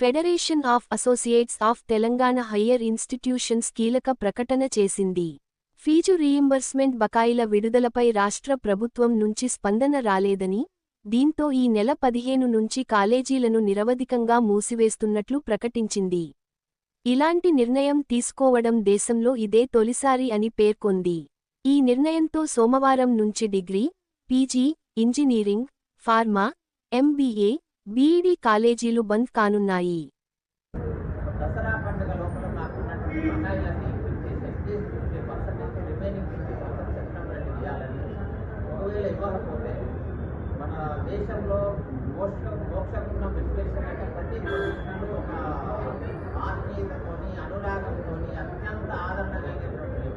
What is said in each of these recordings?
Federation of associates of Telangana higher institutions కీలక ప్రకటన చేసింది. ఫీజు రీయింబర్స్మెంట్ బకాయిల విడుదలపై రాష్ట్ర ప్రభుత్వం నుంచి స్పందన రాలేదని దీంతో ఈ నెల పదిహేను నుంచి కాలేజీలను నిరవధికంగా మూసివేస్తున్నట్లు ప్రకటించింది. ఇలాంటి నిర్ణయం తీసుకోవడం దేశంలో ఇదే తొలిసారి అని పేర్కొంది. ఈ నిర్ణయంతో సోమవారం నుంచి degree PG engineering pharma MBA BEd కాలేజీలు బంద్ కానున్నాయి. దసరా పండుగ లోపల సెప్టెంబర్ మన దేశంలో మోక్ష మోక్షకున్న విశ్లేషణ అంటే ప్రతి పొజిషన్లో ఒక ఆత్మీయతతోని అనురాగంతోని అత్యంత ఆదరణ కలిగినటువంటి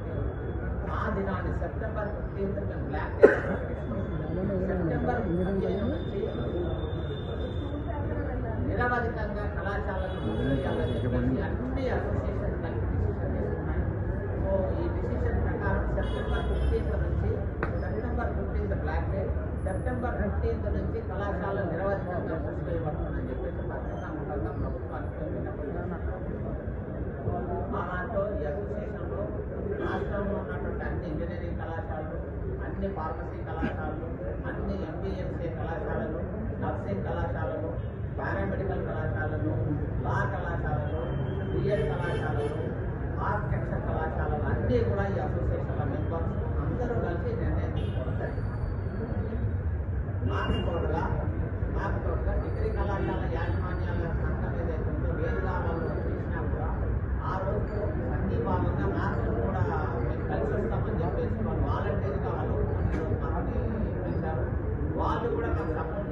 ఆ దినాన్ని సెప్టెంబర్ ఫిఫ్టీన్త్ మేము బ్లాక్ సెప్టెంబర్ నిరవధికంగా కళాశాలను మూసివేయాలని చెప్పేసి అన్ని అసోసియేషన్ కలిపి డిసిషన్ తీసుకున్నాయి. సో ఈ డిసిషన్ ప్రకారం సెప్టెంబర్ ఫిఫ్టీన్త్ నుంచి September fifteenth black day September fifteenth నుంచి కళాశాల నిరవధికంగా మూసివేయబడుతుందని చెప్పేసి పత్రికాముఖంగా ప్రభుత్వానికి ఆ దాంట్లో ఈ అసోసియేషన్లో రాష్ట్రంలో ఉన్నటువంటి అన్ని ఇంజనీరింగ్ కళాశాలలు అన్ని ఫార్మసీ కళాశాలలు మెడికల్ కళాశాలలు లా కళాశాలలు బిఎడ్ కళాశాలలు ఆర్కిటెక్చర్ కళాశాలలు అన్నీ కూడా ఈ అసోసియేషన్ల మెంబర్స్ అందరూ కలిసి నిర్ణయం తీసుకోవడం జరిగింది. నాకు తోడుగా నాకు తోడుగా డిగ్రీ కళాశాల యాజమాన్యాల సంఘం ఏదైతే ఉందో వేరుగా వాళ్ళు చేసినా కూడా ఆ రోజు అన్ని భాగంగా నాకు కూడా మేము కలిసి వస్తామని చెప్పేసి వాళ్ళు వాలంటీర్గా వాళ్ళు పెంచారు వాళ్ళు కూడా నాకు సపోర్ట్